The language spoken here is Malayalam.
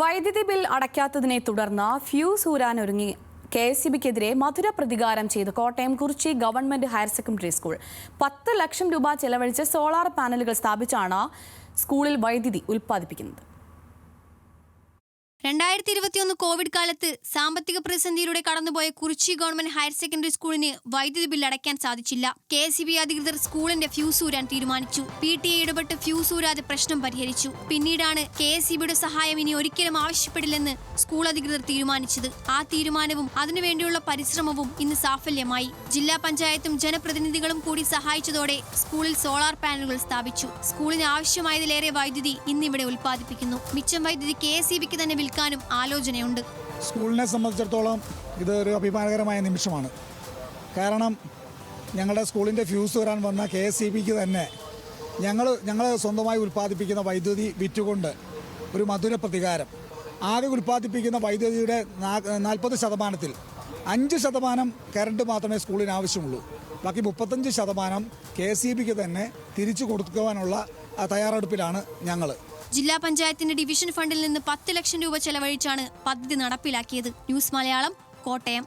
വൈദ്യുതി ബിൽ അടയ്ക്കാത്തതിനെ തുടർന്ന് ഫ്യൂസ് ഊരാനൊരുങ്ങി. കെ എസ് സി ബിക്കെതിരെ മധുര പ്രതികാരം ചെയ്ത് Kottayam Kurichi government higher secondary school. പത്ത് ലക്ഷം രൂപ ചെലവഴിച്ച് സോളാർ പാനലുകൾ സ്ഥാപിച്ചാണ് സ്കൂളിൽ വൈദ്യുതി ഉൽപ്പാദിപ്പിക്കുന്നത്. രണ്ടായിരത്തി ഇരുപത്തിയൊന്ന് കോവിഡ് കാലത്ത് സാമ്പത്തിക പ്രതിസന്ധിയിലൂടെ കടന്നുപോയ കുറിച്ചി ഗവൺമെന്റ് ഹയർ സെക്കൻഡറി സ്കൂളിന് വൈദ്യുതി ബിൽ അടയ്ക്കാൻ സാധിച്ചില്ല. കെ ബി അധികൃതർ സ്കൂളിന്റെ ഫ്യൂസ് ഊരാൻ തീരുമാനിച്ചു. പി ടി എ ഇടപെട്ട് ഫ്യൂസ് ഊരാതെ പ്രശ്നം പരിഹരിച്ചു. പിന്നീടാണ് കെ എസ് ബിയുടെ സഹായം ഇനി ഒരിക്കലും ആവശ്യപ്പെടില്ലെന്ന് സ്കൂൾ അധികൃതർ തീരുമാനിച്ചത്. ആ തീരുമാനവും അതിനുവേണ്ടിയുള്ള പരിശ്രമവും ഇന്ന് സാഫല്യമായി. ജില്ലാ പഞ്ചായത്തും ജനപ്രതിനിധികളും കൂടി സഹായിച്ചതോടെ സ്കൂളിൽ സോളാർ പാനലുകൾ സ്ഥാപിച്ചു. സ്കൂളിന് ആവശ്യമായതിലേറെ വൈദ്യുതി ഇന്നിവിടെ ഉൽപ്പാദിപ്പിക്കുന്നു. മിച്ചം വൈദ്യുതി കെ എസ് തന്നെ വിൽക്കാനും ആലോചനയുണ്ട്. സ്കൂളിനെ സംബന്ധിച്ചിടത്തോളം ഇതൊരു അഭിമാനകരമായ നിമിഷമാണ്. കാരണം ഞങ്ങളുടെ സ്കൂളിന്റെ ഫ്യൂസ് വരാൻ വന്ന കെ എസ് തന്നെ ഞങ്ങൾ ഞങ്ങൾ സ്വന്തമായി ഉൽപ്പാദിപ്പിക്കുന്ന വൈദ്യുതി വിറ്റുകൊണ്ട് ഒരു മധുര പ്രതികാരം. ആകെ ഉൽപ്പാദിപ്പിക്കുന്ന വൈദ്യുതിയുടെ നാൽപ്പത് ശതമാനത്തിൽ അഞ്ച് ശതമാനം കറണ്ട് മാത്രമേ സ്കൂളിന് ആവശ്യമുള്ളൂ. ബാക്കി മുപ്പത്തഞ്ച് ശതമാനം കെ ബിക്ക് തന്നെ തിരിച്ചു കൊടുക്കുവാനുള്ള തയ്യാറെടുപ്പിലാണ് ഞങ്ങൾ. ജില്ലാ പഞ്ചായത്തിന്റെ ഡിവിഷൻ ഫണ്ടിൽ നിന്ന് പത്ത് ലക്ഷം രൂപ ചെലവഴിച്ചാണ് പദ്ധതി നടപ്പിലാക്കിയത്. ന്യൂസ് മലയാളം കോട്ടയം.